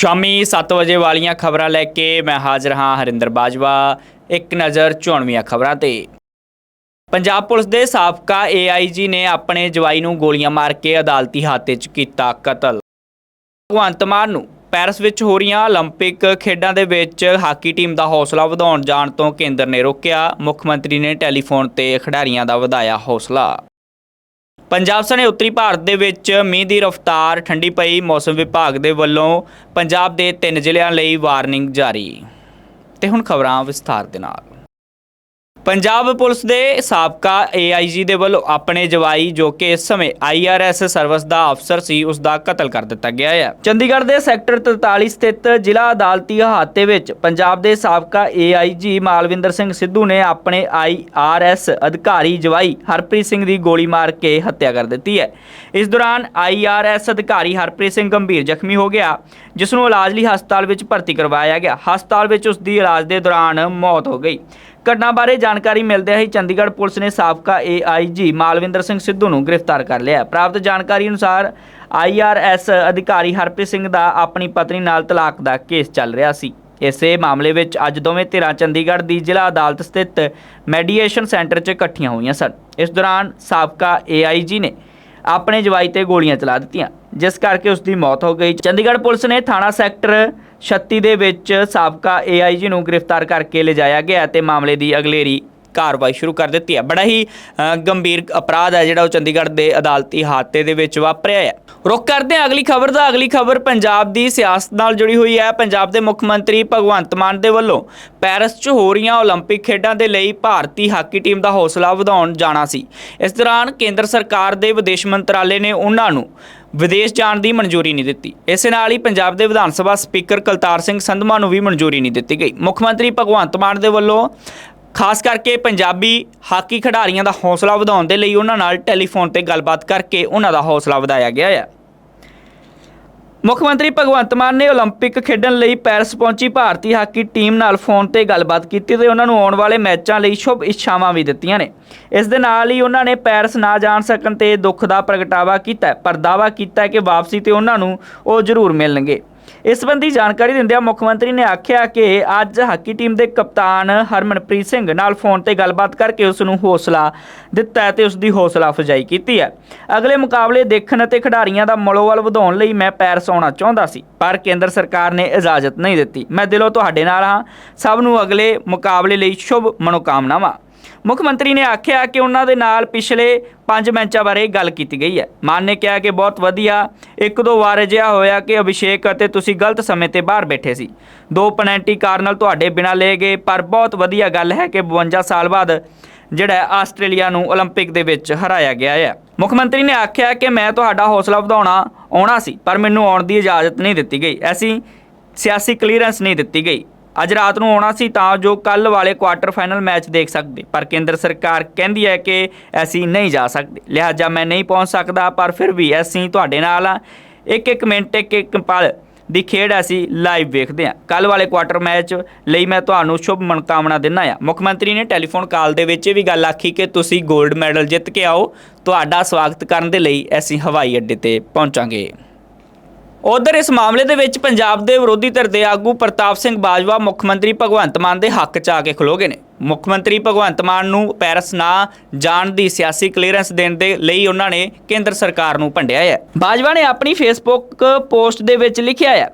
ਸ਼ਾਮੀ 7 ਵਜੇ ਵਾਲੀਆਂ ਖਬਰਾਂ ਲੈ ਕੇ ਮੈਂ ਹਾਜ਼ਰ ਹਾਂ ਹਰਿੰਦਰ ਬਾਜਵਾ ਇੱਕ ਨਜ਼ਰ ਚੋਣਵੀਆਂ ਖਬਰਾਂ ਤੇ ਪੰਜਾਬ ਪੁਲਿਸ ਦੇ ਸਾਬਕਾ ਏਆਈਜੀ ਨੇ ਆਪਣੇ ਜਵਾਈ ਨੂੰ ਗੋਲੀਆਂ ਮਾਰ ਕੇ ਅਦਾਲਤੀ ਹਾਤੇ 'ਚ ਕੀਤਾ ਕਤਲ ਭਗਵੰਤ ਮਾਨ ਨੂੰ ਪੈਰਿਸ ਵਿੱਚ ਹੋ ਰਹੀਆਂ 올림픽 ਖੇਡਾਂ ਦੇ ਵਿੱਚ ਹਾਕੀ ਟੀਮ ਦਾ ਹੌਸਲਾ ਵਧਾਉਣ ਜਾਣ ਤੋਂ ਕੇਂਦਰ ਨੇ ਰੋਕਿਆ ਮੁੱਖ ਮੰਤਰੀ ਨੇ ਟੈਲੀਫੋਨ ਤੇ ਖਿਡਾਰੀਆਂ ਦਾ ਵਧਾਇਆ ਹੌਸਲਾ ਪੰਜਾਬ ਸਣੇ ਉੱਤਰੀ ਭਾਰਤ ਦੇ ਵਿੱਚ ਮੀਂਹ ਦੀ ਰਫ਼ਤਾਰ ਠੰਡੀ ਪਈ। ਮੌਸਮ ਵਿਭਾਗ ਦੇ ਵੱਲੋਂ ਪੰਜਾਬ ਦੇ ਤਿੰਨ ਜ਼ਿਲ੍ਹਿਆਂ ਲਈ ਵਾਰਨਿੰਗ ਜਾਰੀ। ਤੇ ਹੁਣ ਖਬਰਾਂ ਵਿਸਥਾਰ ਦੇ ਨਾਲ। ਪੰਜਾਬ ਪੁਲਿਸ ਦੇ ਸਾਬਕਾ ਏਆਈਜੀ ਦੇ ਵੱਲੋਂ ਆਪਣੇ ਜਵਾਈ ਜੋ ਕਿ ਇਸ ਸਮੇਂ ਆਈਆਰਐਸ ਸਰਵਿਸ ਦਾ ਅਫਸਰ ਸੀ, ਉਸ ਦਾ ਕਤਲ ਕਰ ਦਿੱਤਾ ਗਿਆ ਹੈ ਚੰਡੀਗੜ੍ਹ ਦੇ ਸੈਕਟਰ 43 ਸਥਿਤ ਜ਼ਿਲ੍ਹਾ ਅਦਾਲਤੀ ਅਹਾਤੇ ਵਿੱਚ ਪੰਜਾਬ ਦੇ ਸਾਬਕਾ ਏਆਈਜੀ ਮਾਲਵਿੰਦਰ ਸਿੰਘ ਸਿੱਧੂ ਨੇ ਆਪਣੇ ਆਈਆਰਐਸ ਅਧਿਕਾਰੀ ਜਵਾਈ ਹਰਪ੍ਰੀਤ ਸਿੰਘ ਦੀ ਗੋਲੀ ਮਾਰ ਕੇ ਹੱਤਿਆ ਕਰ ਦਿੱਤੀ ਹੈ। ਇਸ ਦੌਰਾਨ ਆਈਆਰਐਸ ਅਧਿਕਾਰੀ ਹਰਪ੍ਰੀਤ ਸਿੰਘ ਗੰਭੀਰ ਜ਼ਖਮੀ ਹੋ ਗਿਆ, ਜਿਸ ਨੂੰ ਇਲਾਜ ਲਈ ਹਸਪਤਾਲ ਵਿੱਚ ਭਰਤੀ ਕਰਵਾਇਆ ਗਿਆ। ਹਸਪਤਾਲ ਵਿੱਚ ਉਸ ਦੀ ਇਲਾਜ ਦੇ ਦੌਰਾਨ ਮੌਤ ਹੋ ਗਈ। ਘਟਨਾ ਬਾਰੇ ਜਾਣਕਾਰੀ ਮਿਲਦਿਆਂ ਹੀ ਚੰਡੀਗੜ੍ਹ ਪੁਲਿਸ ਨੇ ਸਾਬਕਾ ਏਆਈਜੀ ਮਾਲਵਿੰਦਰ ਸਿੰਘ ਸਿੱਧੂ ਨੂੰ ਗ੍ਰਿਫਤਾਰ ਕਰ ਲਿਆ। ਪ੍ਰਾਪਤ ਜਾਣਕਾਰੀ ਅਨੁਸਾਰ ਆਈਆਰਐਸ ਅਧਿਕਾਰੀ ਹਰਪ੍ਰੀਤ ਸਿੰਘ ਦਾ ਆਪਣੀ ਪਤਨੀ ਨਾਲ ਤਲਾਕ ਦਾ ਕੇਸ ਚੱਲ ਰਿਹਾ ਸੀ। ਇਸੇ ਮਾਮਲੇ ਵਿੱਚ ਅੱਜ ਦੋਵੇਂ ਧਿਰਾਂ ਚੰਡੀਗੜ੍ਹ ਦੀ ਜ਼ਿਲ੍ਹਾ ਅਦਾਲਤ ਸਥਿਤ ਮੈਡੀਏਸ਼ਨ ਸੈਂਟਰ 'ਚ ਇਕੱਠੀਆਂ ਹੋਈਆਂ ਸਨ। ਇਸ ਦੌਰਾਨ ਸਾਬਕਾ ਏਆਈਜੀ ਨੇ ਆਪਣੇ ਜਵਾਈ ਤੇ ਗੋਲੀਆਂ ਚਲਾ ਦਿੱਤੀਆਂ। ਜਿਸ ਕਰਕੇ ਉਸ ਦੀ ਮੌਤ ਹੋ ਗਈ ਚੰਡੀਗੜ੍ਹ ਪੁਲਿਸ ਨੇ ਥਾਣਾ ਸੈਕਟਰ 36 ਦੇ ਵਿੱਚ ਸਾਬਕਾ ਏਆਈਜੀ ਨੂੰ ਗ੍ਰਿਫਤਾਰ ਕਰਕੇ ਲਿਜਾਇਆ ਗਿਆ ਤੇ ਮਾਮਲੇ ਦੀ ਅਗਲੇਰੀ ਕਾਰਵਾਈ ਸ਼ੁਰੂ ਕਰ ਦਿੱਤੀ ਹੈ ਬੜਾ ਹੀ ਅ, ਗੰਭੀਰ ਅਪਰਾਧ ਹੈ ਜਿਹੜਾ ਉਹ ਚੰਡੀਗੜ੍ਹ ਦੇ ਅਦਾਲਤੀ ਹਾਤੇ ਦੇ ਵਿੱਚ ਵਾਪਰਿਆ ਹੈ ਰੁਕ ਕਰਦੇ ਹਾਂ ਅਗਲੀ ਖਬਰ ਦਾ ਅਗਲੀ ਖਬਰ ਪੰਜਾਬ ਦੀ ਸਿਆਸਤ ਨਾਲ ਜੁੜੀ ਹੋਈ ਹੈ ਪੰਜਾਬ ਦੇ ਮੁੱਖ ਮੰਤਰੀ ਭਗਵੰਤ ਮਾਨ ਦੇ ਵੱਲੋਂ ਪੈਰਿਸ 'ਚ ਹੋ ਰਹੀਆਂ 올림픽 ਖੇਡਾਂ ਦੇ ਲਈ ਭਾਰਤੀ ਹਾਕੀ ਟੀਮ ਦਾ ਹੌਸਲਾ ਵਧਾਉਣ ਜਾਣਾ ਸੀ ਇਸ ਦੌਰਾਨ ਕੇਂਦਰ ਸਰਕਾਰ ਦੇ ਵਿਦੇਸ਼ ਮੰਤਰਾਲੇ ਨੇ ਉਹਨਾਂ ਨੂੰ ਵਿਦੇਸ਼ ਜਾਣ ਦੀ ਮਨਜ਼ੂਰੀ ਨਹੀਂ ਦਿੱਤੀ। ਇਸੇ ਨਾਲ ਹੀ ਪੰਜਾਬ ਦੇ ਵਿਧਾਨ ਸਭਾ ਸਪੀਕਰ ਕਲਤਾਰ ਸਿੰਘ ਸੰਧਮਾ ਨੂੰ ਵੀ ਮਨਜ਼ੂਰੀ ਨਹੀਂ ਦਿੱਤੀ ਗਈ। ਮੁੱਖ ਮੰਤਰੀ ਭਗਵੰਤ ਮਾਨ ਦੇ ਵੱਲੋਂ ਖਾਸ ਕਰਕੇ ਪੰਜਾਬੀ ਹਾਕੀ ਖਿਡਾਰੀਆਂ ਦਾ ਹੌਸਲਾ ਵਧਾਉਣ ਦੇ ਲਈ ਉਹਨਾਂ ਨਾਲ ਟੈਲੀਫੋਨ ਤੇ ਗੱਲਬਾਤ ਕਰਕੇ ਉਹਨਾਂ ਦਾ ਹੌਸਲਾ ਵਧਾਇਆ ਗਿਆ ਹੈ ਮੁੱਖ ਮੰਤਰੀ ਭਗਵੰਤ ਮਾਨ ਨੇ 올림픽 ਖੇਡਣ ਲਈ ਪੈਰਿਸ ਪਹੁੰਚੀ ਭਾਰਤੀ ਹਾਕੀ ਟੀਮ ਨਾਲ ਫੋਨ ਤੇ ਗੱਲਬਾਤ ਕੀਤੀ ਤੇ ਉਹਨਾਂ ਨੂੰ ਆਉਣ ਵਾਲੇ ਮੈਚਾਂ ਲਈ ਸ਼ੁਭ ਇੱਛਾਵਾਂ ਵੀ ਦਿੱਤੀਆਂ ਨੇ ਇਸ ਦੇ ਨਾਲ ਹੀ ਉਹਨਾਂ ਨੇ ਪੈਰਿਸ ਨਾ ਜਾਣ ਸਕਣ ਤੇ ਦੁੱਖ ਦਾ ਪ੍ਰਗਟਾਵਾ ਕੀਤਾ ਹੈ, ਪਰ ਦਾਅਵਾ ਕੀਤਾ ਹੈ ਕਿ ਵਾਪਸੀ ਤੇ ਉਹਨਾਂ ਨੂੰ ਉਹ ਜ਼ਰੂਰ ਮਿਲਣਗੇ ਇਸ ਸੰਬੰਧੀ ਜਾਣਕਾਰੀ ਦਿੰਦਿਆਂ ਮੁੱਖ ਮੰਤਰੀ ਨੇ ਆਖਿਆ ਕਿ ਅੱਜ ਹਾਕੀ ਟੀਮ ਦੇ ਕਪਤਾਨ ਹਰਮਨਪ੍ਰੀਤ ਸਿੰਘ ਨਾਲ ਫੋਨ ਤੇ ਗੱਲਬਾਤ ਕਰਕੇ ਉਸ ਨੂੰ ਹੌਸਲਾ ਦਿੱਤਾ ਹੈ ਤੇ ਉਸ ਦੀ ਹੌਸਲਾ ਅਫਜ਼ਾਈ ਕੀਤੀ ਹੈ। ਅਗਲੇ ਮੁਕਾਬਲੇ ਦੇਖਣ ਅਤੇ ਖਿਡਾਰੀਆਂ ਦਾ ਮਨੋਬਲ ਵਧਾਉਣ ਲਈ ਮੈਂ ਪੈਰਸ ਆਉਣਾ ਚਾਹੁੰਦਾ ਸੀ, ਪਰ ਕੇਂਦਰ ਸਰਕਾਰ ਨੇ ਇਜਾਜ਼ਤ ਨਹੀਂ ਦਿੱਤੀ। ਮੈਂ ਦਿਲੋਂ ਤੁਹਾਡੇ ਨਾਲ ਹਾਂ। ਸਭ ਨੂੰ ਅਗਲੇ ਮੁਕਾਬਲੇ ਲਈ ਸ਼ੁਭ ਮਨੋਕਾਮਨਾਵਾਂ। ਮੁੱਖ ਮੰਤਰੀ ਨੇ ਆਖਿਆ ਕਿ ਉਹਨਾਂ ਦੇ ਨਾਲ ਪਿਛਲੇ 5 ਮੈਚਾਂ ਬਾਰੇ ਗੱਲ ਕੀਤੀ ਗਈ ਹੈ ਮਾਨ ਨੇ ਕਿਹਾ ਕਿ ਬਹੁਤ ਵਧੀਆ ਇੱਕ ਦੋ ਵਾਰ ਅਜਿਹਾ ਹੋਇਆ ਕਿ ਅਭਿਸ਼ੇਕ ਅਤੇ ਤੁਸੀਂ ਗਲਤ ਸਮੇਂ ਤੇ ਬਾਹਰ ਬੈਠੇ ਸੀ ਦੋ ਪੈਨਲਟੀ ਕਾਰਨ ਤੁਹਾਡੇ ਬਿਨਾਂ ਲਏ ਗਏ ਪਰ ਬਹੁਤ ਵਧੀਆ ਗੱਲ ਹੈ ਕਿ 52 ਸਾਲ ਬਾਅਦ ਜਿਹੜਾ ਹੈ ਆਸਟ੍ਰੇਲੀਆ ਨੂੰ 올림픽 ਦੇ ਵਿੱਚ ਹਰਾਇਆ ਗਿਆ ਹੈ ਮੁੱਖ ਮੰਤਰੀ ਨੇ ਆਖਿਆ ਕਿ ਮੈਂ ਤੁਹਾਡਾ ਹੌਸਲਾ ਵਧਾਉਣਾ ਆਉਣਾ ਸੀ ਪਰ ਮੈਨੂੰ ਆਉਣ ਦੀ ਇਜਾਜ਼ਤ ਨਹੀਂ ਦਿੱਤੀ ਗਈ ਐਸੀ ਸਿਆਸੀ ਕਲੀਅਰੈਂਸ ਨਹੀਂ ਦਿੱਤੀ ਗਈ ਅੱਜ ਰਾਤ ਨੂੰ ਆਉਣਾ ਸੀ ਤਾਂ ਜੋ ਕੱਲ ਵਾਲੇ ਕੁਆਟਰ ਫਾਈਨਲ ਮੈਚ ਦੇਖ ਸਕਦੇ। ਪਰ ਕੇਂਦਰ ਸਰਕਾਰ ਕਹਿੰਦੀ ਹੈ ਕਿ ਅਸੀਂ ਨਹੀਂ ਜਾ ਸਕਦੇ। ਲਿਹਾਜ਼ਾ ਮੈਂ ਨਹੀਂ ਪਹੁੰਚ ਸਕਦਾ, ਪਰ ਫਿਰ ਵੀ ਅਸੀਂ ਤੁਹਾਡੇ ਨਾਲ ਆ ਇੱਕ ਇੱਕ ਮਿੰਟ, ਇੱਕ ਇੱਕ ਪਲ ਦੀ ਖੇਡ ਅਸੀਂ ਲਾਈਵ ਵੇਖਦੇ ਹਾਂ। ਕੱਲ ਵਾਲੇ ਕੁਆਟਰ ਮੈਚ ਲਈ ਮੈਂ ਤੁਹਾਨੂੰ ਸ਼ੁਭ ਮਨਕਾਮਨਾ ਦਿੰਦਾ ਆ ਮੁੱਖ ਮੰਤਰੀ ਨੇ ਟੈਲੀਫੋਨ ਕਾਲ ਦੇ ਵਿੱਚ ਇਹ ਵੀ ਗੱਲ ਆਖੀ ਕਿ ਤੁਸੀਂ 골ਡ ਮੈਡਲ ਜਿੱਤ ਕੇ ਆਓ। ਤੁਹਾਡਾ ਸਵਾਗਤ ਕਰਨ ਦੇ ਲਈ ਅਸੀਂ ਹਵਾਈ ਅੱਡੇ ਤੇ ਪਹੁੰਚਾਂਗੇ। ਉਧਰ ਇਸ ਮਾਮਲੇ ਦੇ ਵਿੱਚ ਪੰਜਾਬ ਦੇ ਵਿਰੋਧੀ ਧਿਰ ਦੇ ਆਗੂ ਪ੍ਰਤਾਪ ਸਿੰਘ ਬਾਜਵਾ ਮੁੱਖ ਮੰਤਰੀ ਭਗਵੰਤ ਮਾਨ ਦੇ ਹੱਕ 'ਚ ਆ ਕੇ ਖਲੋ ਗਏ ਨੇ ਮੁੱਖ ਮੰਤਰੀ ਭਗਵੰਤ ਮਾਨ ਨੂੰ ਪੈਰਿਸ ਨਾ ਜਾਣ ਦੀ ਸਿਆਸੀ ਕਲੀਅਰੈਂਸ ਦੇਣ ਦੇ ਲਈ ਉਹਨਾਂ ਨੇ ਕੇਂਦਰ ਸਰਕਾਰ ਨੂੰ ਭੰਡਿਆ ਹੈ ਬਾਜਵਾ ਨੇ ਆਪਣੀ ਫੇਸਬੁੱਕ ਪੋਸਟ ਦੇ ਵਿੱਚ ਲਿਖਿਆ ਹੈ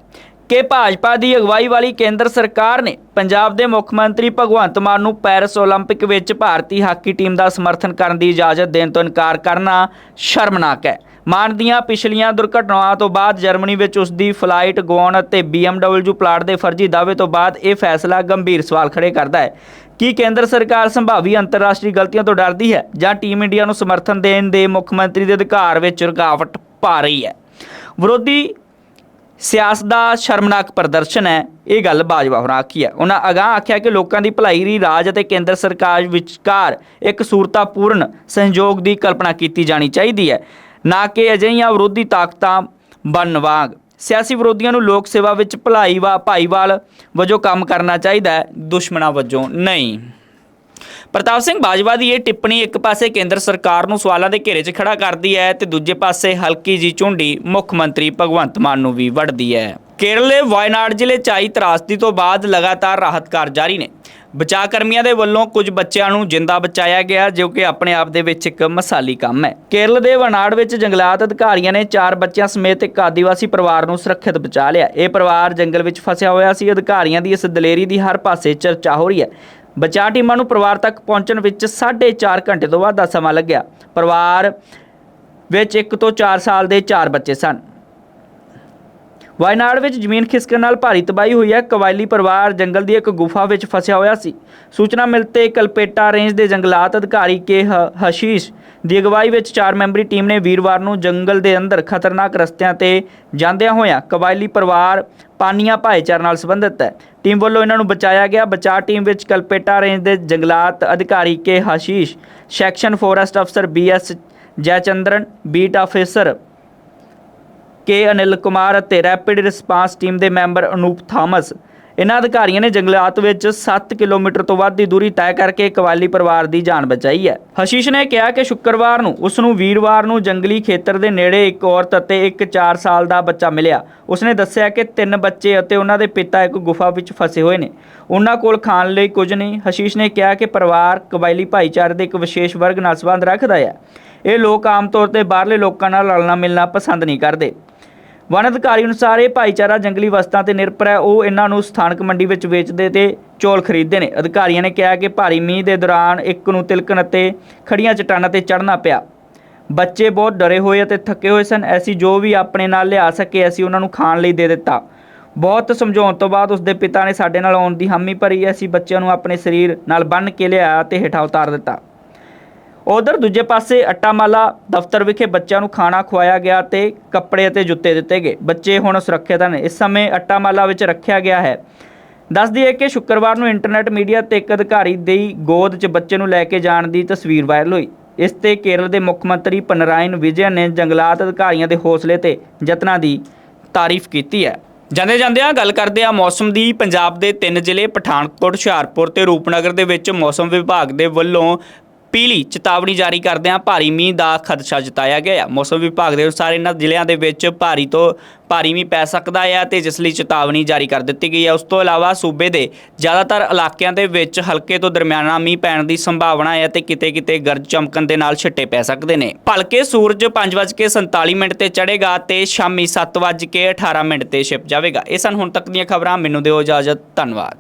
ਕਿ ਭਾਜਪਾ ਦੀ ਅਗਵਾਈ ਵਾਲੀ ਕੇਂਦਰ ਸਰਕਾਰ ਨੇ ਪੰਜਾਬ ਦੇ ਮੁੱਖ ਮੰਤਰੀ ਭਗਵੰਤ ਮਾਨ ਨੂੰ ਪੈਰਿਸ 올림픽 ਵਿੱਚ ਭਾਰਤੀ ਹਾਕੀ ਟੀਮ ਦਾ ਸਮਰਥਨ ਕਰਨ ਦੀ ਇਜਾਜ਼ਤ ਦੇਣ ਤੋਂ ਇਨਕਾਰ ਕਰਨਾ ਸ਼ਰਮਨਾਕ ਹੈ ਮਾਨ ਦੀਆਂ ਪਿਛਲੀਆਂ ਦੁਰਘਟਨਾਵਾਂ ਤੋਂ ਬਾਅਦ ਜਰਮਨੀ ਵਿੱਚ ਉਸ ਦੀ ਫਲਾਈਟ ਗਵਾਉਣ ਅਤੇ BMW ਪਲਾਟ ਦੇ ਫਰਜ਼ੀ ਦਾਅਵੇ ਤੋਂ ਬਾਅਦ ਇਹ ਫੈਸਲਾ ਗੰਭੀਰ ਸਵਾਲ ਖੜੇ ਕਰਦਾ ਹੈ। ਕੀ ਕੇਂਦਰ ਸਰਕਾਰ ਸੰਭਾਵੀ ਅੰਤਰਰਾਸ਼ਟਰੀ ਗਲਤੀਆਂ ਤੋਂ ਡਰਦੀ ਹੈ ਜਾਂ ਟੀਮ ਇੰਡੀਆ ਨੂੰ ਸਮਰਥਨ ਦੇਣ ਦੇ ਮੁੱਖ ਮੰਤਰੀ ਦੇ ਅਧਿਕਾਰ ਵਿੱਚ ਰੁਕਾਵਟ ਪਾ ਰਹੀ ਹੈ? ਵਿਰੋਧੀ ਸਿਆਸਤ ਦਾ ਸ਼ਰਮਨਾਕ ਪ੍ਰਦਰਸ਼ਨ ਹੈ, ਇਹ ਗੱਲ ਬਾਜਵਾ ਹੋਰਾਂ ਆਖੀ ਹੈ। ਉਹਨਾਂ ਅਗਾਹ ਆਖਿਆ ਕਿ ਲੋਕਾਂ ਦੀ ਭਲਾਈ ਲਈ ਰਾਜ ਅਤੇ ਕੇਂਦਰ ਸਰਕਾਰ ਵਿਚਕਾਰ ਇੱਕ ਸੂਰਤਾਪੂਰਨ ਸਹਿਯੋਗ ਦੀ ਕਲਪਨਾ ਕੀਤੀ ਜਾਣੀ ਚਾਹੀਦੀ ਹੈ। ਨਾ ਕਿ ਅਜਿਹੀਆਂ ਵਿਰੋਧੀ ਤਾਕਤਾਂ ਬਣਨ ਵਾਂਗ। ਸਿਆਸੀ ਵਿਰੋਧੀਆਂ ਨੂੰ ਲੋਕ ਸੇਵਾ ਵਿੱਚ ਭਲਾਈ ਵਾ, ਭਾਈਵਾਲ ਵਜੋਂ ਕੰਮ ਕਰਨਾ ਚਾਹੀਦਾ ਹੈ, ਦੁਸ਼ਮਣਾਂ ਵਜੋਂ ਨਹੀਂ। ਪ੍ਰਤਾਪ ਸਿੰਘ ਬਾਜਵਾ ਦੀ ਇਹ ਟਿੱਪਣੀ ਇੱਕ ਪਾਸੇ ਕੇਂਦਰ ਸਰਕਾਰ ਨੂੰ ਸਵਾਲਾਂ ਦੇ ਘੇਰੇ 'ਚ ਖੜਾ ਕਰਦੀ ਹੈ ਤੇ ਦੂਜੇ ਪਾਸੇ ਹਲਕੀ ਜੀ ਝੁੰਡੀ ਮੁੱਖ ਮੰਤਰੀ ਭਗਵੰਤ ਮਾਨ ਨੂੰ ਵੀ ਵੜਦੀ ਹੈ। ਕੇਰਲ ਦੇ ਵਾਇਨਾਡ ਜ਼ਿਲ੍ਹੇ 'ਚ ਆਈ ਤਰਾਸਦੀ ਤੋਂ ਬਾਅਦ ਲਗਾਤਾਰ ਰਾਹਤ ਕਾਰਜ ਜਾਰੀ ਨੇ। ਬਚਾਅ ਕਰਮੀਆਂ ਦੇ ਵੱਲੋਂ ਕੁਝ ਬੱਚਿਆਂ ਨੂੰ ਜਿੰਦਾ ਬਚਾਇਆ ਗਿਆ, ਜੋ ਕਿ ਆਪਣੇ ਆਪ ਦੇ ਵਿੱਚ ਇੱਕ ਮਸਾਲੀ ਕੰਮ ਹੈ। ਕੇਰਲ ਦੇ ਵਨਾੜ ਵਿੱਚ ਜੰਗਲਾਤ ਅਧਿਕਾਰੀਆਂ ਨੇ ਚਾਰ ਬੱਚਿਆਂ ਸਮੇਤ ਇੱਕ ਆਦੀਵਾਸੀ ਪਰਿਵਾਰ ਨੂੰ ਸੁਰੱਖਿਅਤ ਬਚਾ ਲਿਆ। ਇਹ ਪਰਿਵਾਰ ਜੰਗਲ ਵਿੱਚ ਫਸਿਆ ਹੋਇਆ ਸੀ। ਅਧਿਕਾਰੀਆਂ ਦੀ ਇਸ ਦਲੇਰੀ ਦੀ ਹਰ ਪਾਸੇ ਚਰਚਾ ਹੋ ਰਹੀ ਹੈ। ਬਚਾਅ ਟੀਮਾਂ ਨੂੰ ਪਰਿਵਾਰ ਤੱਕ ਪਹੁੰਚਣ ਵਿੱਚ 4.5 ਘੰਟੇ ਤੋਂ ਵੱਧ ਦਾ ਸਮਾਂ ਲੱਗਿਆ। ਪਰਿਵਾਰ ਵਿੱਚ 1 ਤੋਂ 4 ਸਾਲ ਦੇ ਚਾਰ ਬੱਚੇ ਸਨ। ਵਾਇਨਾਡ ਵਿੱਚ ਜ਼ਮੀਨ ਖਿਸਕਣ ਨਾਲ ਭਾਰੀ ਤਬਾਹੀ ਹੋਈ ਹੈ। ਕਵਾਇਲੀ ਪਰਿਵਾਰ ਜੰਗਲ ਦੀ ਇੱਕ ਗੁਫਾ ਵਿੱਚ ਫਸਿਆ ਹੋਇਆ ਸੀ। ਸੂਚਨਾ ਮਿਲਤੇ ਕਲਪੇਟਾ ਰੇਂਜ ਦੇ ਜੰਗਲਾਤ ਅਧਿਕਾਰੀ ਕੇ ਹ- ਹਸ਼ੀਸ਼ ਦੀ ਅਗਵਾਈ ਵਿੱਚ ਚਾਰ ਮੈਂਬਰੀ ਟੀਮ ਨੇ ਵੀਰਵਾਰ ਨੂੰ ਜੰਗਲ ਦੇ ਅੰਦਰ ਖਤਰਨਾਕ ਰਸਤਿਆਂ ਤੇ ਜਾਂਦਿਆਂ ਹੋਇਆਂ ਕਵਾਇਲੀ ਪਰਿਵਾਰ ਪਾਨੀਆਂ ਭਾਈਚਾਰੇ ਨਾਲ ਸੰਬੰਧਿਤ ਹੈ। ਟੀਮ ਵੱਲੋਂ ਇਹਨਾਂ ਨੂੰ ਬਚਾਇਆ ਗਿਆ। ਬਚਾਅ ਟੀਮ ਵਿੱਚ ਕਲਪੇਟਾ ਰੇਂਜ ਦੇ ਜੰਗਲਾਤ ਅਧਿਕਾਰੀ ਕੇ ਹਸ਼ੀਸ਼, ਸੈਕਸ਼ਨ ਫੋਰੈਸਟ ਅਫਸਰ BS Jayachandran beat officer K Anil Kumar ਅਤੇ ਰੈਪਿਡ ਰਿਸਪਾਂਸ ਟੀਮ ਦੇ ਮੈਂਬਰ ਅਨੂਪ ਥਾਮਸ। ਇਹਨਾਂ ਅਧਿਕਾਰੀਆਂ ਨੇ ਜੰਗਲਾਤ ਵਿੱਚ 7 ਕਿਲੋਮੀਟਰ ਤੋਂ ਵੱਧ ਦੀ ਦੂਰੀ ਤੈਅ ਕਰਕੇ ਕਵਾਲੀ ਪਰਿਵਾਰ ਦੀ ਜਾਨ ਬਚਾਈ ਹੈ। ਹਸ਼ੀਸ਼ ਨੇ ਕਿਹਾ ਕਿ ਸ਼ੁੱਕਰਵਾਰ ਨੂੰ ਉਸ ਨੂੰ ਵੀਰਵਾਰ ਨੂੰ ਜੰਗਲੀ ਖੇਤਰ ਦੇ ਨੇੜੇ ਇੱਕ ਔਰਤ ਅਤੇ ਇੱਕ 4 ਸਾਲ ਦਾ ਬੱਚਾ ਮਿਲਿਆ। ਉਸਨੇ ਦੱਸਿਆ ਕਿ ਤਿੰਨ ਬੱਚੇ ਅਤੇ ਉਹਨਾਂ ਦੇ ਪਿਤਾ ਇੱਕ ਗੁਫਾ ਵਿੱਚ ਫਸੇ ਹੋਏ ਨੇ। ਉਹਨਾਂ ਕੋਲ ਖਾਣ ਲਈ ਕੁਝ ਨਹੀਂ। ਹਸ਼ੀਸ਼ ਨੇ ਕਿਹਾ ਕਿ ਪਰਿਵਾਰ ਕਬਾਇਲੀ ਭਾਈਚਾਰੇ ਦੇ ਇੱਕ ਵਿਸ਼ੇਸ਼ ਵਰਗ ਨਾਲ ਸੰਬੰਧ ਰੱਖਦਾ ਹੈ। ਇਹ ਲੋਕ ਆਮ ਤੌਰ ਤੇ ਬਾਹਰਲੇ ਲੋਕਾਂ ਨਾਲ ਰਲਣਾ ਮਿਲਣਾ ਪਸੰਦ ਨਹੀਂ ਕਰਦੇ। ਵਣ ਅਧਿਕਾਰੀ ਅਨੁਸਾਰ ਇਹ ਭਾਈਚਾਰਾ ਜੰਗਲੀ ਵਸਤਾਂ ਤੇ ਨਿਰਭਰ ਹੈ। ਉਹ ਇਹਨਾਂ ਨੂੰ ਸਥਾਨਕ ਮੰਡੀ ਵਿੱਚ ਵੇਚਦੇ ਤੇ ਚੌਲ ਖਰੀਦਦੇ ਨੇ। ਅਧਿਕਾਰੀਆਂ ਨੇ ਕਿਹਾ ਕਿ ਭਾਰੀ ਮੀਂਹ ਦੇ ਦੌਰਾਨ ਇੱਕ ਨੂੰ ਤਿਲਕਣ ਅਤੇ ਖੜੀਆਂ ਚਟਾਨਾਂ ਤੇ ਚੜ੍ਹਨਾ ਪਿਆ। ਬੱਚੇ ਬਹੁਤ ਡਰੇ ਹੋਏ ਅਤੇ ਥੱਕੇ ਹੋਏ ਸਨ। ਐਸੀ ਜੋ ਵੀ ਆਪਣੇ ਨਾਲ ਲਿਆ ਸਕੇ, ਅਸੀਂ ਉਹਨਾਂ ਨੂੰ ਖਾਣ ਲਈ ਦੇ ਦਿੱਤਾ। ਬਹੁਤ ਸਮਝਾਉਣ ਤੋਂ ਬਾਅਦ ਉਸਦੇ ਪਿਤਾ ਨੇ ਸਾਡੇ ਨਾਲ ਆਉਣ ਦੀ ਹਾਮੀ ਭਰੀ। ਅਸੀਂ ਬੱਚਿਆਂ ਨੂੰ ਆਪਣੇ ਸਰੀਰ ਨਾਲ ਬੰਨ੍ਹ ਕੇ ਲਿਆਇਆ ਤੇ ਹੇਠਾਂ ਉਤਾਰ ਦਿੱਤਾ। ਉਧਰ ਦੂਜੇ ਪਾਸੇ ਅੱਟਾਮਾਲਾ ਦਫ਼ਤਰ ਵਿਖੇ ਬੱਚਿਆਂ ਨੂੰ ਖਾਣਾ ਖਵਾਇਆ ਗਿਆ ਤੇ ਕੱਪੜੇ ਅਤੇ ਜੁੱਤੇ ਦਿੱਤੇ ਗਏ। ਬੱਚੇ ਹੁਣ ਸੁਰੱਖਿਅਤ ਹਨ। ਇਸ ਸਮੇਂ ਅੱਟਾਮਾਲਾ ਵਿੱਚ ਰੱਖਿਆ ਗਿਆ ਹੈ। ਦੱਸ ਦਈਏ ਕਿ ਸ਼ੁੱਕਰਵਾਰ ਨੂੰ ਇੰਟਰਨੈਟ ਮੀਡੀਆ ਤੇ ਇੱਕ ਅਧਿਕਾਰੀ ਦੀ ਗੋਦ 'ਚ ਬੱਚੇ ਨੂੰ ਲੈ ਕੇ ਜਾਣ ਦੀ ਤਸਵੀਰ ਵਾਇਰਲ ਹੋਈ। ਇਸ ਤੇ ਕੇਰਲ ਦੇ ਮੁੱਖ ਮੰਤਰੀ ਪਨਰਾਇਨ ਵਿਜੇ ਨੇ ਜੰਗਲਾਤ ਅਧਿਕਾਰੀਆਂ ਦੇ ਹੌਸਲੇ ਤੇ ਯਤਨਾਂ ਦੀ ਤਾਰੀਫ ਕੀਤੀ ਹੈ। ਜਾਂਦੇ ਜਾਂਦਿਆਂ ਗੱਲ ਕਰਦੇ ਆ ਮੌਸਮ ਦੀ। ਪੰਜਾਬ ਦੇ ਤਿੰਨ ਜ਼ਿਲ੍ਹੇ ਪਠਾਨਕੋਟ, ਹੁਸ਼ਿਆਰਪੁਰ ਤੇ ਰੂਪਨਗਰ ਦੇ ਵਿੱਚ ਮੌਸਮ ਵਿਭਾਗ ਦੇ ਵੱਲੋਂ ਪੀਲੀ ਚੇਤਾਵਨੀ ਜਾਰੀ ਕਰਦਿਆਂ ਭਾਰੀ ਮੀਂਹ ਦਾ ਖਦਸ਼ਾ ਜਤਾਇਆ ਗਿਆ ਹੈ ਮੌਸਮ ਵਿਭਾਗ ਦੇ ਅਨੁਸਾਰ ਇਹਨਾਂ ਜ਼ਿਲ੍ਹਿਆਂ ਦੇ ਵਿੱਚ ਭਾਰੀ ਤੋਂ ਭਾਰੀ ਮੀਂਹ ਪੈ ਸਕਦਾ ਹੈ ਤੇ ਜਿਸ ਲਈ ਚੇਤਾਵਨੀ ਜਾਰੀ ਕਰ ਦਿੱਤੀ ਗਈ ਹੈ ਉਸ ਤੋਂ ਇਲਾਵਾ ਸੂਬੇ ਦੇ ਜ਼ਿਆਦਾਤਰ ਇਲਾਕਿਆਂ ਦੇ ਵਿੱਚ ਹਲਕੇ ਤੋਂ ਦਰਮਿਆਨਾ ਮੀਂਹ ਪੈਣ ਦੀ ਸੰਭਾਵਨਾ ਹੈ ਤੇ ਕਿਤੇ-ਕਿਤੇ ਗਰਜ ਚਮਕਣ ਦੇ ਨਾਲ ਛਿੱਟੇ ਪੈ ਸਕਦੇ ਨੇ। ਭਲਕੇ ਸੂਰਜ 5:47 ਮਿੰਟ ਤੇ ਚੜ੍ਹੇਗਾ ਤੇ ਸ਼ਾਮੀ 7:18 ਮਿੰਟ ਤੇ ਛਿਪ ਜਾਵੇਗਾ। ਇਹ ਸਨ ਹੁਣ ਤੱਕ ਦੀਆਂ ਖਬਰਾਂ। ਮੈਨੂੰ ਦਿਓ ਇਜਾਜ਼ਤ। ਧੰਨਵਾਦ।